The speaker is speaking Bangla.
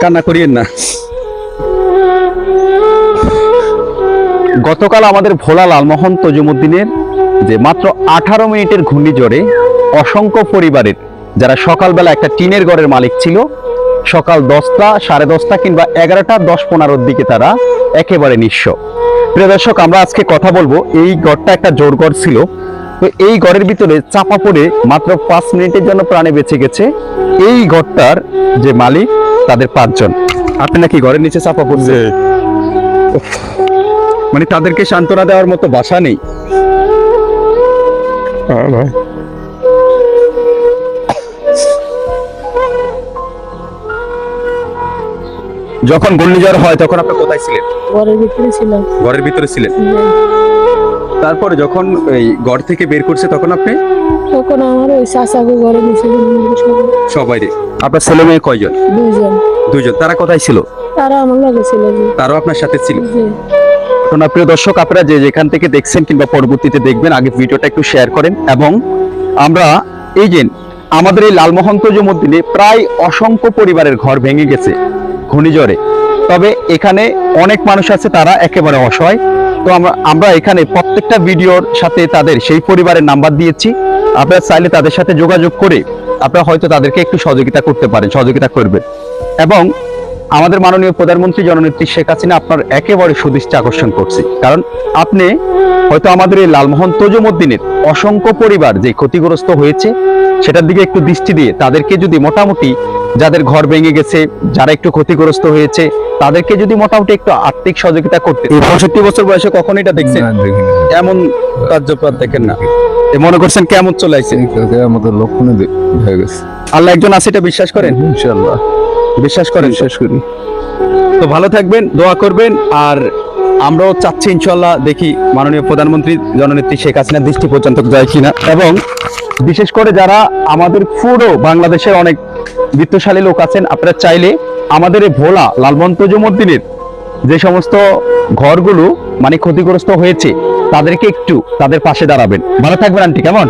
কান্না করিয়েন না। গতকাল আমাদের ভোলা লালমোহন তজুমুদ্দিনের যে মাত্র আঠারো মিনিটের ঘূর্ণিঝড়ে অসংখ্য পরিবারের, যারা সকালবেলা একটা টিনের ঘরের মালিক ছিল, সকাল দশটা, সাড়ে দশটা কিংবা এগারোটা, দশ পনেরোর দিকে তারা একেবারে নিঃস্ব। প্রিয় দর্শক, আমরা আজকে কথা বলব, এই ঘরটা একটা জোর ঘর ছিল। তো এই ঘরের ভিতরে চাপা পড়ে মাত্র পাঁচ মিনিটের জন্য প্রাণে বেঁচে গেছে। এই ঘরটার যে মালিক তাদের পাঁচজন। আপনি নাকি ঘরের নিচে চাপা পড়ছে? মানে তাদেরকে সান্ত্বনা দেওয়ার মতো বাসা নেই। হ্যাঁ ভাই। যখন ঘূর্ণিঝড় হয় তখন আপনি কোথায় ছিলেন? ঘরের ভিতরে ছিলাম। ঘরের ভিতরে ছিলেন? তারপরে যখন এই ঘর থেকে বের করছে তখন আপনি? তখন আমার ওই চাচাকে ঘরে নিচে সবাই আপনার ছেলে মেয়ে কয়জন? দুইজন। দুইজন। তারা কোথায় ছিল? তারা আমার লাগে ছিল তারাও আপনার সাথে ছিল? এখন প্রিয় দর্শক আপনারা যে যেখান থেকে দেখছেন কিংবা পরবর্তীতে দেখবেন আগে ভিডিওটা একটু শেয়ার করেন এবং আমরা এই যে আমাদের এই লালমোহন তজুমুদ্দিনে প্রায় অসংখ্য পরিবারের ঘর ভেঙে গেছে ঘূর্ণিঝড়ে। তবে এখানে অনেক মানুষ আছে তারা একেবারে অসহায়। তো আমরা এখানে প্রত্যেকটা ভিডিওর সাথে তাদের সেই পরিবারের নাম্বার দিয়েছি। আপনারা চাইলে তাদের সাথে যোগাযোগ করে আপনারা হয়তো তাদেরকে একটু সহযোগিতা করতে পারেন, সহযোগিতা করবেন। এবং আমাদের মাননীয় প্রধানমন্ত্রী জননেত্রী শেখ হাসিনা আপনার একেবারে সুদৃষ্টি আকর্ষণ করছে। কারণ আপনি হয়তো আমাদের এই লালমোহন তজুমুদ্দিনের অসংখ্য পরিবার যে ক্ষতিগ্রস্ত হয়েছে, সেটার দিকে একটু দৃষ্টি দিয়ে তাদেরকে যদি মোটামুটি যাদের ঘর ভেঙে গেছে যারা একটু ক্ষতিগ্রস্ত হয়েছে তাদেরকে যদি মোটামুটি একটু আর্থিক সহযোগিতা করতে। পঁয়ষট্টি বছর বয়সে কখন এটা দেখছেন। এমন কার্যপ্রাণ দেখেন না। মনে করছেন কেমন চলে আসছে আমাদের লক্ষণে হয়ে গেছে। আল্লাহ একজন আছে এটা বিশ্বাস করেন? ইনশাল্লাহ বিশ্বাস করেন? বিশ্বাস করি। তো ভালো থাকবেন দোয়া করবেন আর আমরাও চাচ্ছি ইনশাল্লাহ দেখি মাননীয় প্রধানমন্ত্রী জননেত্রী শেখ হাসিনার দৃষ্টি পর্যন্ত যায় কিনা। এবং বিশেষ করে যারা আমাদের পুরো বাংলাদেশের অনেক বিত্তশালী লোক আছেন, আপনারা চাইলে আমাদের এই ভোলা লালমন্ত জমুদ্দিনের যে সমস্ত ঘরগুলো মানে ক্ষতিগ্রস্ত হয়েছে, তাদেরকে একটু তাদের পাশে দাঁড়াবেন। ভালো থাকবেন, আন্টি, কেমন?